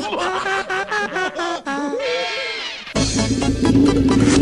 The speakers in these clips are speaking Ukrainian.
Vamos lá.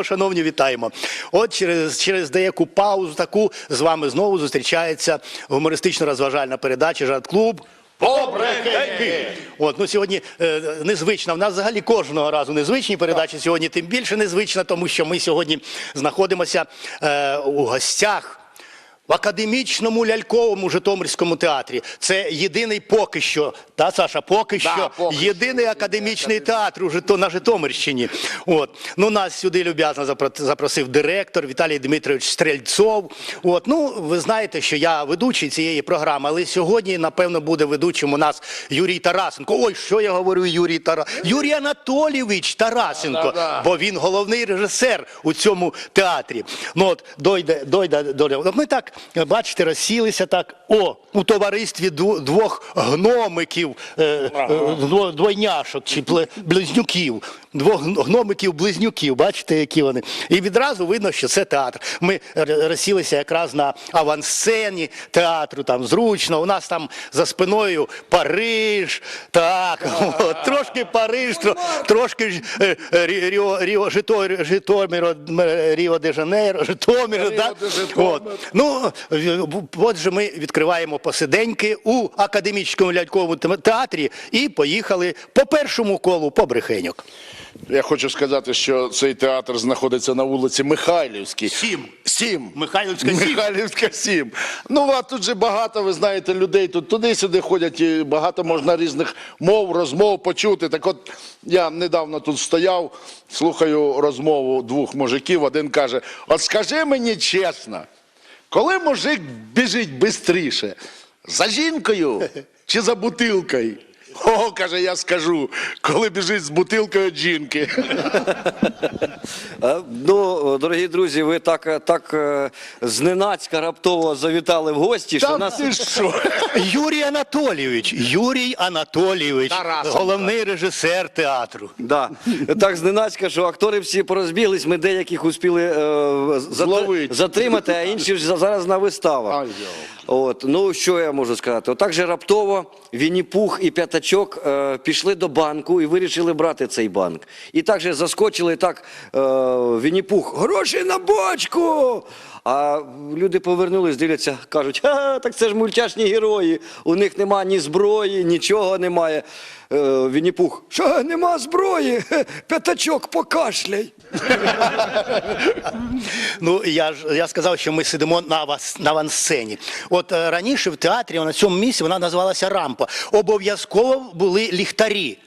Вітаємо, шановні, вітаємо. От через, через деяку паузу таку з вами знову зустрічається гумористично-розважальна передача Жарт клуб. Побрехеньки! От ну сьогодні е, незвично. В нас взагалі кожного разу незвичні передачі. Сьогодні тим більше незвично, тому що ми сьогодні знаходимося е, у гостях. В академічному ляльковому Житомирському театрі це єдиний поки що, та Саша, поки що поки єдиний академічний театр у Жито- на Житомирщині. От ну нас сюди люб'язно запро- запросив директор Віталій Дмитрович Стрельцов. От ну ви знаєте, що я ведучий цієї програми, але сьогодні напевно буде ведучим у нас Юрій Тарасенко. Ой, що я говорю, Юрій Тара Юрій Анатолійович Тарасенко, Да-да. бо він головний режисер у цьому театрі. Ну от дойде, дойде. От ми так, бачите, розсілися так. О, у товаристві двох гномиків, е, е, дво- двойняшок чи близнюків. Двох гномиків-близнюків, бачите, які вони. І відразу видно, що це театр. Ми розсілися якраз на авансцені театру, там зручно. У нас там за спиною Париж, так, от, трошки Париж, тро- трошки е, е, Ріо, Ріо, Житомир, Житомир, Ріо де Жанейро, Житомир, так? От. Ну, отже, ми відкриваємо посиденьки у академічному ляльковому театрі і поїхали по першому колу по брехеньок. Я хочу сказати, що цей театр знаходиться на вулиці Михайлівській. Сім. Сім. Михайлівська сім. Михайлівська сім. Ну, а тут же багато, ви знаєте, людей тут туди-сюди ходять, і багато можна різних мов, розмов почути. Так от я недавно тут стояв, слухаю розмову двох мужиків. Один каже: От скажи мені чесно, коли мужик біжить швидше, за жінкою чи за бутилкою? О, каже, я скажу, коли біжить з бутилкою від жінки. Е, Ну, дорогі друзі, ви так, так е, зненацька раптово завітали в гості, що Та нас ти що? Юрій Анатолійович, Юрій Анатолійович, Тарасенко. головний режисер театру. Да. Так зненацька, що актори всі порозбіглись, ми деяких успіли е, затр- Зловить. затримати, а інші ж зараз на виставах. Ай, йо. От, ну що я можу сказати? Отак же раптово Вінні-Пух і П'ятачок е, пішли до банку і вирішили брати цей банк. І так же заскочили так е, Вінні-Пух, гроші на бочку! А люди повернулись, дивляться, кажуть, Ха, так це ж мультяшні герої, у них нема ні зброї, нічого немає. Е, Вінні-Пух, що нема зброї? П'ятачок покашляй. Ну я ж я сказав, що ми сидимо на вас на авансцені. От е, раніше в театрі на цьому місці вона називалася рампа. Обов'язково були ліхтарі.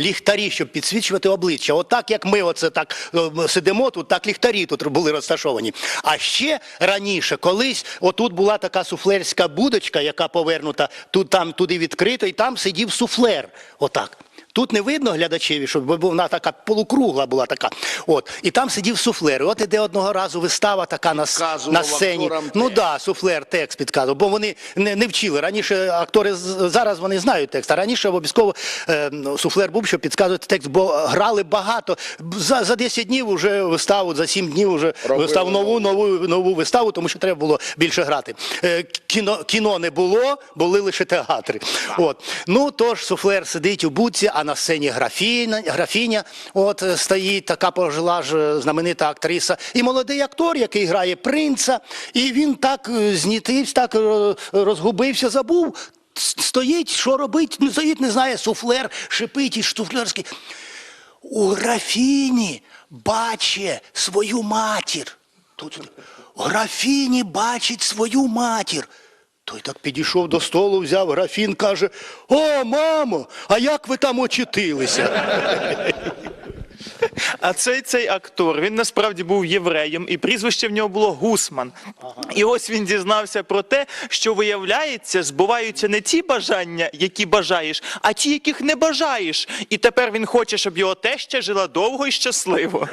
Ліхтарі, щоб підсвічувати обличчя. Отак, як ми оце так е, сидимо тут, так ліхтарі тут були розташовані. А ще раніше, колись, отут була така суфлерська будочка, яка повернута, тут там туди відкрито, і там сидів суфлер. Отак. Тут не видно глядачеві, щоб вона така полукругла була така. От. І там сидів суфлер. І от іде одного разу вистава така на, на сцені. Ну да, суфлер текст підказував, бо вони не, не вчили. Раніше актори зараз вони знають текст, а раніше обов'язково е, ну, суфлер був, щоб підказувати текст, бо грали багато. За, за 10 днів вже виставу, за 7 днів вже виставу нову, нову, нову виставу, тому що треба було більше грати. Е, кіно, кіно не було, були лише театри. От. Ну тож суфлер сидить у будці, а на сцені графіня, графіня от, е, стоїть, така пожила ж е, знаменита актриса. І молодий актор, який грає принца, і він так е, знітився, так розгубився, забув. Стоїть, що робить, ну, стоїть, не знає, суфлер, шипить і суфлерський. У графіні бачить свою матір. Тут графіні бачить свою матір. Той так підійшов до столу, взяв графін, каже: О, мамо, а як ви там очутилися? А цей цей актор він насправді був євреєм, і прізвище в нього було Гусман. І ось він дізнався про те, що виявляється, збуваються не ті бажання, які бажаєш, а ті, яких не бажаєш. І тепер він хоче, щоб його теща жила довго і щасливо.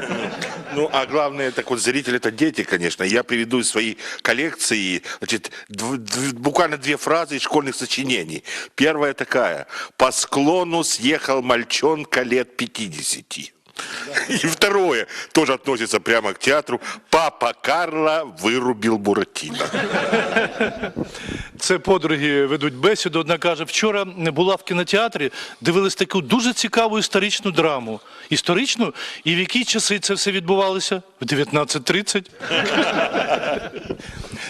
Ну, а главное, так вот, зритель это дети, конечно. Я приведу из своей коллекции, значит, дв- дв- буквально две фразы из школьных сочинений. Первая такая. «По склону съехал мальчонка лет 50». И второе, тоже относится прямо к театру. «Папа Карло вырубил Буратино». Це подруги ведуть бесіду. Одна каже, вчора була в кінотеатрі, дивились таку дуже цікаву історичну драму. Історичну? І в які часи це все відбувалося? В 19.30?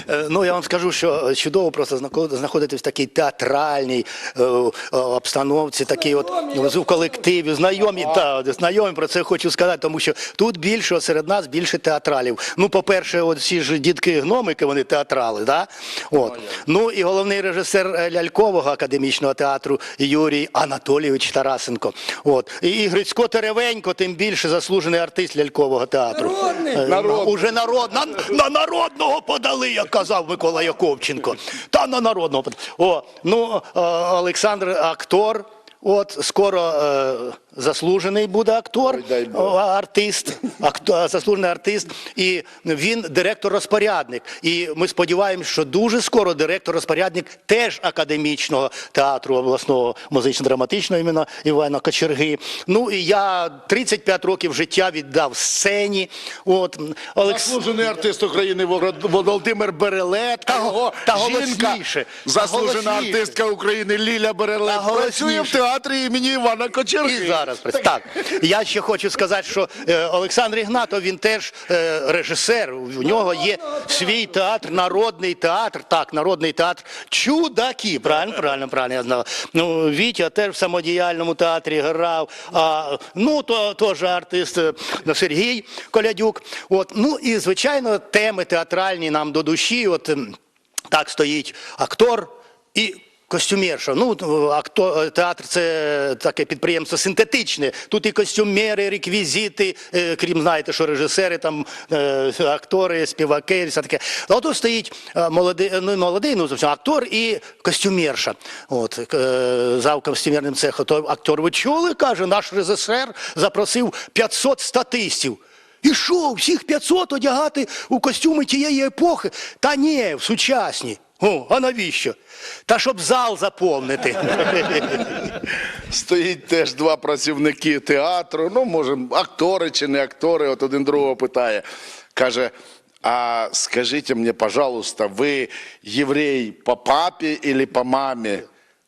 Е, Ну, я вам скажу, що чудово просто знаходитись в такій театральній е, е, обстановці, такій от в колективі, знайомі, та, знайомі про це хочу сказати, тому що тут більше серед нас більше театралів. Ну, по-перше, от всі ж дітки-гномики, вони театрали, да? От. Ну і головний режисер е, лялькового академічного театру Юрій Анатолійович Тарасенко. От. І, Грицько Теревенько, тим більше заслужений артист лялькового театру. Народний. Народний. Уже народ, на, на народного подали, як казав Микола Яковченко. Та на народного. О, ну, е, Олександр актор. От скоро е, заслужений буде актор, артист, акто- заслужений артист, і він директор-розпорядник. І ми сподіваємося, що дуже скоро директор-розпорядник теж академічного театру обласного музично-драматичного імені Івана Кочерги. Ну і я 35 років життя віддав сцені. От Олекс... Заслужений артист України Волод- Володимир Берелет, Та його та жінка, голосніше, заслужена голосніше. артистка України Ліля Берелет, працює в театрі імені Івана Кочерги. І зараз працює. так. Я ще хочу сказати, що е, Олександр Ігнатов він теж е, режисер. У нього є свій театр, народний театр. Так, народний театр. Чудаки. Правильно, правильно, правильно я знав. Ну, Вітя теж в самодіяльному театрі грав. А, ну, то теж артист е, Сергій Колядюк. От, ну і звичайно, теми театральні нам до душі. От так стоїть актор і Костюмерша. Ну, акто, театр це таке підприємство синтетичне. Тут і костюмери, реквізити, е, крім знаєте, що режисери, там е, актори, співаки, все таке. А тут стоїть е, молодий, ну, молодий, ну зовсім актор і костюмерша. От е, за костюмерним цехом. То актор, ви чули, каже, наш режисер запросив 500 статистів. І що, всіх 500 одягати у костюми тієї епохи? Та ні, в сучасні. О, а навіщо? Та щоб зал заповнити. Стоїть теж два працівники театру, ну, може, актори чи не актори, от один другого питає. Каже, а скажіть мені, пожалуйста, ви єврей по папі или по маме?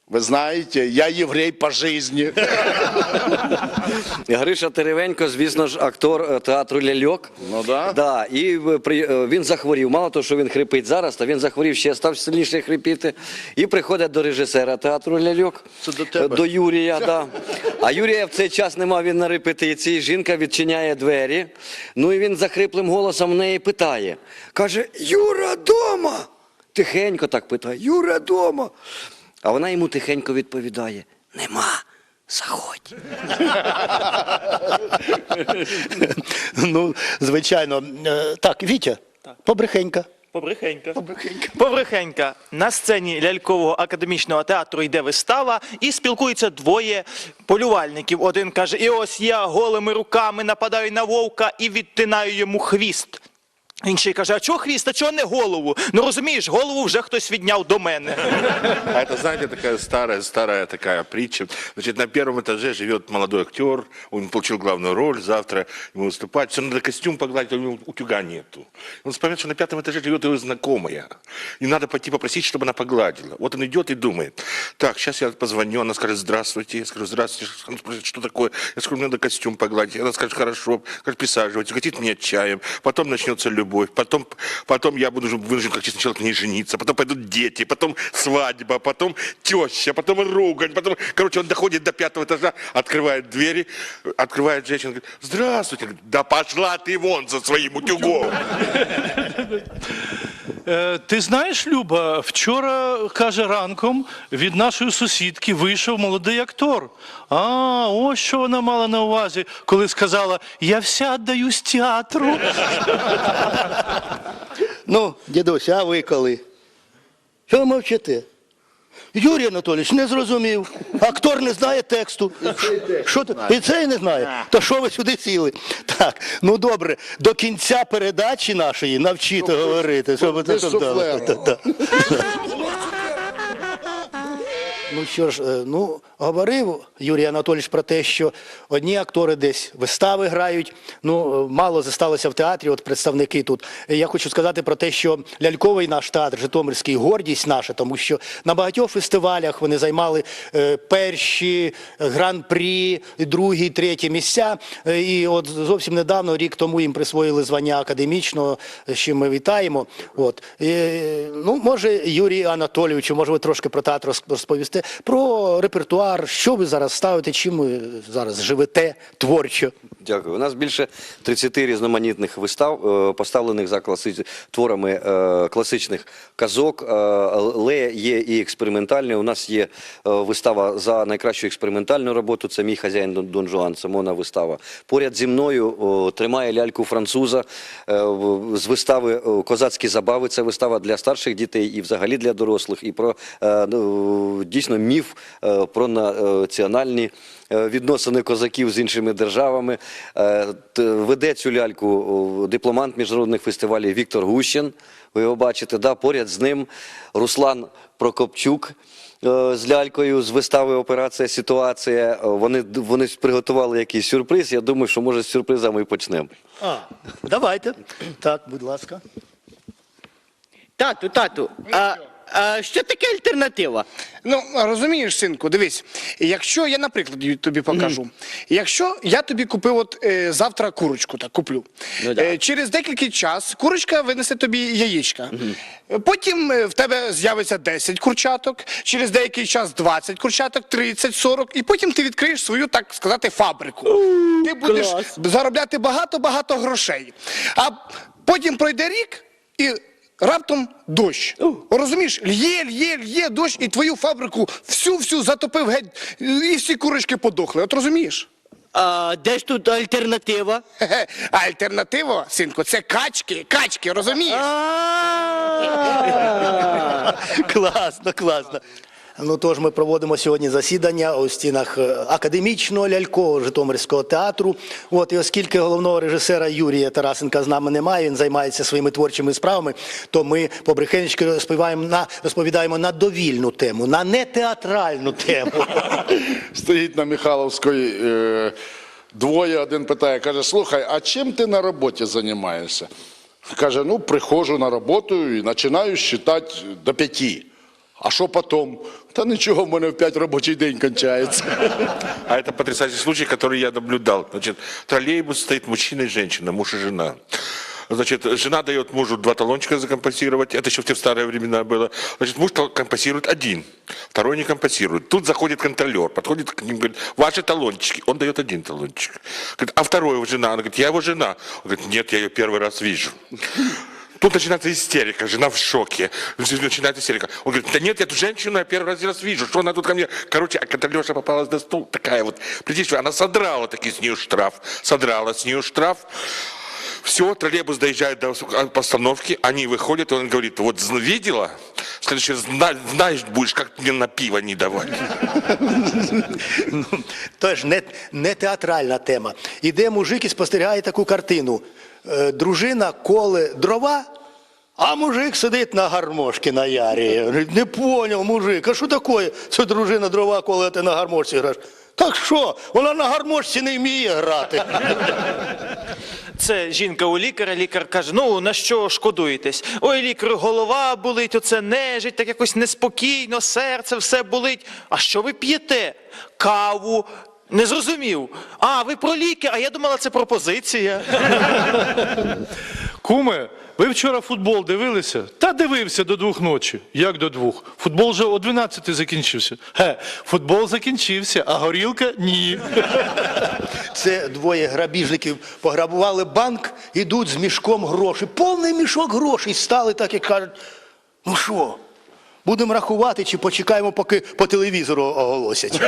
Вы знаете, я еврей по жизни. Гриша Теревенько, звісно ж, актор е, театру Ляльок. Ну да. Да, і е, при- е, він захворів. Мало того, що він хрипить зараз, то він захворів ще став сильніше хрипіти. І приходить до режисера театру Ляльок. Це до тебе. До Юрія, да. А Юрія в цей час нема, він на репетиції. Жінка відчиняє двері. Ну і він захриплим голосом в неї питає. Каже: Юра дома! Тихенько так питає: Юра дома. А вона йому тихенько відповідає: Нема. Заходь. ну, звичайно. Е, Так, Вітя, побрехенька. Побрехенька. Побрехенька. На сцені лялькового академічного театру йде вистава і спілкуються двоє полювальників. Один каже: І ось я голими руками нападаю на вовка і відтинаю йому хвіст. Інший каже: А чого хвіст, а чого не голову? Ну розумієш, голову вже хтось відняв до мене. А это, знаете, такая старая, старая такая притча. Значит, на первом этаже живет молодой актер, он получил главную роль, завтра ему выступать. Все, надо костюм погладить, а у него утюга нету. Он вспоминает, что на пятом этаже живет его знакомая. И надо пойти попросить, чтобы она погладила. Вот он идет и думает, так, сейчас я позвоню, она скажет, здравствуйте. Я скажу, здравствуйте. Она спросит, что такое? Я скажу, мне надо костюм погладить. Она скажет, хорошо. Скажет, присаживайтесь, хотите мне чаем. Потом начнется любовь. Потом, потом я буду вынужден, как честный человек, ней жениться. Потом пойдут дети, потом свадьба, потом теща, потом ругань. Потом... Короче, он доходит до пятого этажа, открывает двери, открывает женщина, говорит, здравствуйте. Да пошла ты вон за своим утюгом. Е, ти знаєш, Люба, вчора, каже, ранком від нашої сусідки вийшов молодий актор. А, ось що вона мала на увазі, коли сказала: Я вся віддаюсь театру. Ну, дідусь, а ви коли? Ви мовчите? Юрій Анатолійович не зрозумів. Актор не знає тексту. Що ти? І цей не знає. То що ви сюди сіли? Так, ну добре, до кінця передачі нашої навчити говорити. щоб ви без дали? Ну що ж, е, ну говорив Юрій Анатолійович про те, що одні актори десь вистави грають. Ну мало зосталося в театрі. От представники тут. Я хочу сказати про те, що ляльковий наш театр, Житомирський, гордість наша, тому що на багатьох фестивалях вони займали е, перші гран-прі, другі, треті місця. Е, І от зовсім недавно, рік тому, їм присвоїли звання академічного, з чим ми вітаємо. От е, ну може Юрій Анатолійовичу, може ви трошки про театр роз- розповісте про репертуар, що ви зараз ставите, чим ви зараз живете творчо. Дякую. У нас більше 30 різноманітних вистав, е, поставлених за класи... творами е, класичних казок, е, але є і експериментальні. У нас є е, вистава за найкращу експериментальну роботу. Це мій хазяїн Дон- Жуан, Симона вистава. Поряд зі мною тримає ляльку француза е, з вистави Козацькі забави. Це вистава для старших дітей і взагалі для дорослих. І про е, ну, дійсно міф е, про національні е, відносини козаків з іншими державами. Е, Веде цю ляльку дипломант міжнародних фестивалів Віктор Гущин. Ви його бачите, да? поряд з ним Руслан Прокопчук. е, З лялькою з вистави Операція Ситуація. Вони, вони приготували якийсь сюрприз. Я думаю, що може з сюрпризами і почнемо. А, давайте. Так, будь ласка. Тату, тату, а, а що таке альтернатива? Ну, розумієш, синку, дивись, якщо я, наприклад, тобі покажу, якщо я тобі купив от е, завтра курочку, так куплю. Ну, да. е, через декілька час курочка винесе тобі яєчка. Потім е, в тебе з'явиться 10 курчаток, через деякий час 20 курчаток, 30, 40, і потім ти відкриєш свою, так сказати, фабрику. ти будеш клас. заробляти багато-багато грошей. А потім пройде рік і. Раптом дощ. Розумієш, лє, лє, лє дощ, і твою фабрику всю-всю затопив геть, і всі курочки подохли. От розумієш? А де ж тут альтернатива? Хе-хе. Альтернатива, синку, це качки, качки, розумієш? Класно, класно. Ну тож ми проводимо сьогодні засідання у стінах е, академічного лялькового Житомирського театру. От і оскільки головного режисера Юрія Тарасенка з нами немає, він займається своїми творчими справами, то ми побрехенечки розповідаємо на розповідаємо на довільну тему, на нетеатральну тему. Стоїть на Михайловської е, двоє, один питає, каже, слухай, а чим ти на роботі займаєшся? Каже, ну, приходжу на роботу і починаю считати до п'яти. А що потім? Та нічого, в мене в п'ять робочий день кончається. А это потрясающий случай, который я наблюдал. Значит, троллейбус стоит мужчина и женщина, муж и жена. Значит, жена дает мужу два талончика закомпенсировать. Это еще в те старые времена было. Значит, муж тал- компенсирует один, второй не компенсирует. Тут заходит контролер, подходит к ним, говорит, ваши талончики. Он дает один талончик. Говорит, а второй его жена? Она говорит, я его жена. Он говорит, нет, я ее первый раз вижу. Тут начинается истерика, жена в шоке. Начинает истерика. Он говорит, да нет, я эту женщину я первый раз раз вижу, что она тут ко мне. Короче, а когда Леша попалась на стул, такая вот. Представляете, она содрала таки с нее штраф. Содрала с нее штраф. Все, троллейбус доезжает до постановки, они выходят, он говорит, вот видела? Следующий раз знаешь будешь, как мне на пиво не давать. Тож не, не театральна тема. Іде мужик і спостерігає таку картину. Е, дружина коле дрова, а мужик сидить на гармошці на ярі. Говорить, Не поняв, мужик, а що таке? Це дружина дрова коле, а ти на гармошці граєш. Так що? Вона на гармошці не вміє грати. Це жінка у лікаря, лікар каже: ну на що шкодуєтесь? Ой, лікар, голова болить, оце нежить, так якось неспокійно, серце все болить. А що ви п'єте? Каву. Не зрозумів. А, ви про ліки, а я думала, це пропозиція. Куме, ви вчора футбол дивилися? Та дивився до двох ночі. Як до двох? Футбол вже о 12 закінчився. Ге, футбол закінчився, а горілка ні. Це двоє грабіжників пограбували банк, ідуть з мішком грошей. Повний мішок грошей стали так і кажуть: ну що, будемо рахувати чи почекаємо, поки по телевізору оголосять.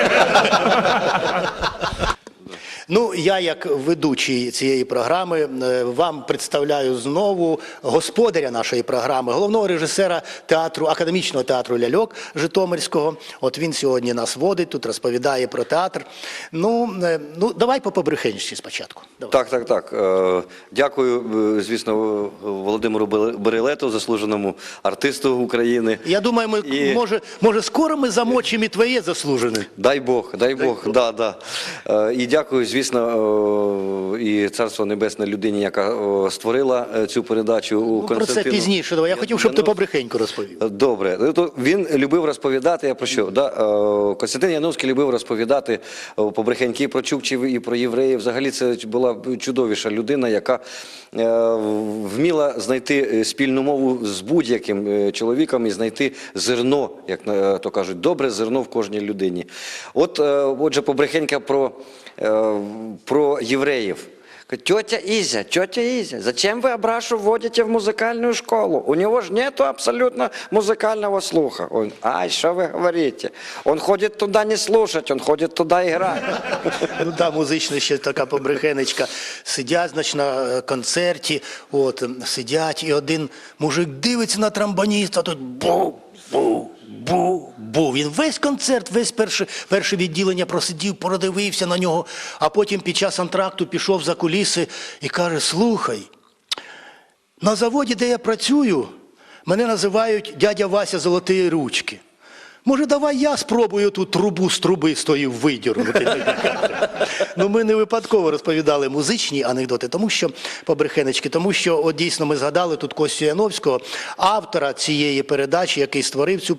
Ну, я, як ведучий цієї програми, е, вам представляю знову господаря нашої програми, головного режисера театру, академічного театру Ляльок Житомирського. От він сьогодні нас водить, тут розповідає про театр. Ну, е, ну давай по побрехенщині спочатку. Давай. Так, так, так. Е, Дякую, звісно, Володимиру Берелету, заслуженому артисту України. Я думаю, ми І- може, може, скоро ми замочимо і твоє заслужене. Дай Бог, дай Бог, да, да. Е, І дякую, звісно, е, і Царство Небесне людині, яка е, створила е, цю передачу у Ну, про це пізніше. Давай. Я хотів, щоб ти Яну- побрехеньку розповів. Добре, Ну, він любив розповідати. Я про що? Да? е, Костянтин Яновський любив розповідати е, побрехеньки про чукчів і про євреїв. Взагалі, це була чудовіша людина, яка е, вміла знайти е, спільну мову з будь-яким е, чоловіком і знайти зерно, як е, то кажуть, добре зерно в кожній людині. От, е, отже, побрехенька про, е, про євреїв. Тетя Изя, тетя Изя, зачем вы Абрашу вводите в музыкальную школу? У него же нету абсолютно музыкального слуха. Он, ай, что вы говорите? Он ходит туда не слушать, он ходит туда играть. Ну там музична ще така побрехенечка. Сидять, значить, на е, концерті, от, м, сидять, і один мужик дивиться на трамбоніста, тут бу, бу, бу, бу. Він весь концерт, весь перше, перше відділення просидів, продивився на нього, а потім під час антракту пішов за куліси і каже: слухай, на заводі, де я працюю, мене називають дядя Вася Золотої ручки. Може, давай я спробую ту трубу з труби з тої видірнути. ну, ми не випадково розповідали музичні анекдоти, тому що побрехенечки, тому що от дійсно ми згадали тут Костю Яновського, автора цієї передачі, який створив цю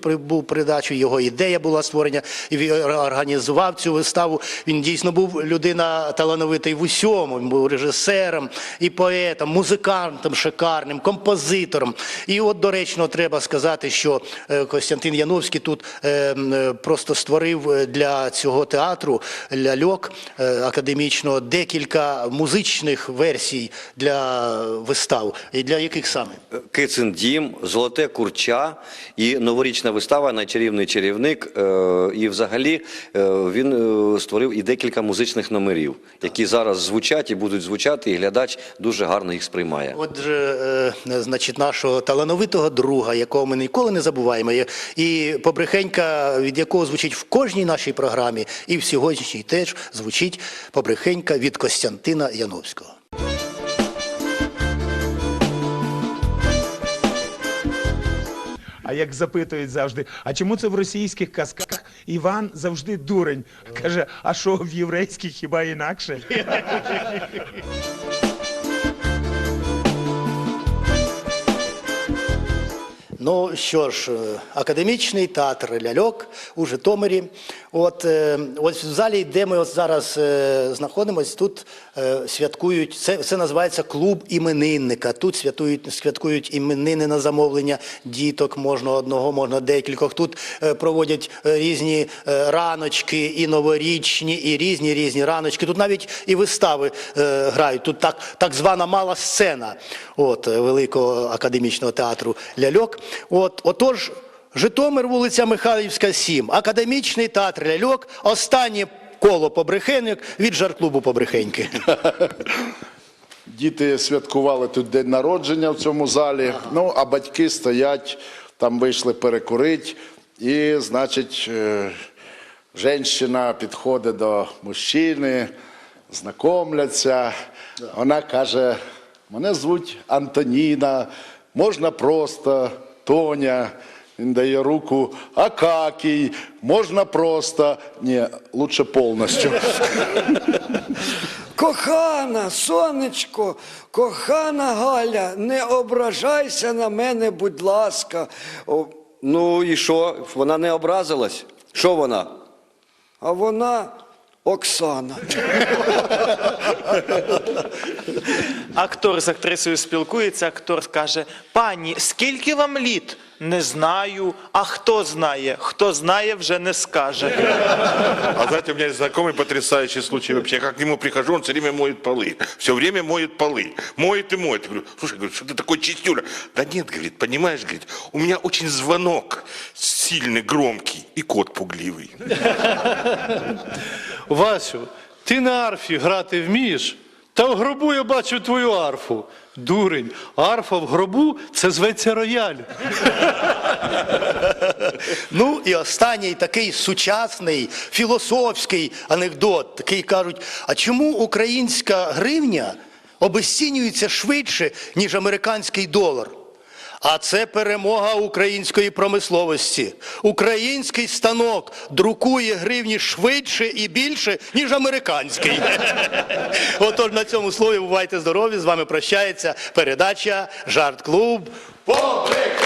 передачу, його ідея була створення, і він організував цю виставу. Він дійсно був людина талановитий в усьому. Він був режисером і поетом, музикантом шикарним, композитором. І от доречно треба сказати, що е, Костянтин Яновський тут е, е, просто створив е, для цього театру ляльок е, академічного декілька музичних версій для вистав. І для яких саме? Кицин дім, Золоте курча і новорічна вистава Найчарівний чарівник. Е, І взагалі е, він е, створив і декілька музичних номерів, які зараз звучать і будуть звучати, і глядач дуже гарно їх сприймає. Отже, е, значить, нашого талановитого друга, якого ми ніколи не забуваємо, і побрехенька, від якого звучить в кожній нашій програмі, і в сьогоднішній теж звучить побрехенька від Костянтина Яновського. А як запитують завжди, а чому це в російських казках Іван завжди дурень? Каже, а що в єврейських хіба інакше? Ну що ж, е, академічний театр ляльок у Житомирі. От е, ось в залі, де ми от зараз е, знаходимося, тут святкують. Це, це називається клуб іменинника. Тут святують, святкують іменини на замовлення діток, можна одного, можна декількох. Тут проводять різні раночки, і новорічні, і різні різні раночки. Тут навіть і вистави грають. Тут так, так звана мала сцена от, великого академічного театру ляльок. От, отож, Житомир, вулиця Михайлівська, 7, академічний театр ляльок, останнє коло побрехеньок від жарт-клубу побрехеньки. Діти святкували тут день народження в цьому залі. Ну, а батьки стоять, там вийшли перекурити. І, значить, е, жінка підходить до мужчини, знайомляться. Вона каже: мене звуть Антоніна, можна просто Тоня. Він дає руку Акакій, можна просто. Ні, лучше повністю. Кохана, сонечко, кохана Галя, не ображайся на мене, будь ласка. О, ну і що? Вона не образилась? Що вона? А вона Оксана. Актор з актрисою спілкується, актор каже: пані, скільки вам літ? Не знаю. А хто знає? Хто знає, вже не скаже. А знаете, у меня есть знакомый потрясающий случай вообще. Я как к нему прихожу, он все время моет полы. Все время моет полы. Моет и моет. Я говорю, слушай, говорю, что ты такой чистюля? Да нет, говорит, понимаешь, говорит, у меня очень звонок сильный, громкий и кот пугливый. Васю, ти на арфі грати вмієш? Та в гробу я бачив твою арфу. Дурень, арфа в гробу це зветься рояль. Ну і останній такий сучасний філософський анекдот. Такий кажуть: а чому українська гривня обесцінюється швидше, ніж американський долар? А це перемога української промисловості. Український станок друкує гривні швидше і більше, ніж американський. Отож на цьому слові бувайте здорові. З вами прощається передача Жарт Клуб. Побрехеньки,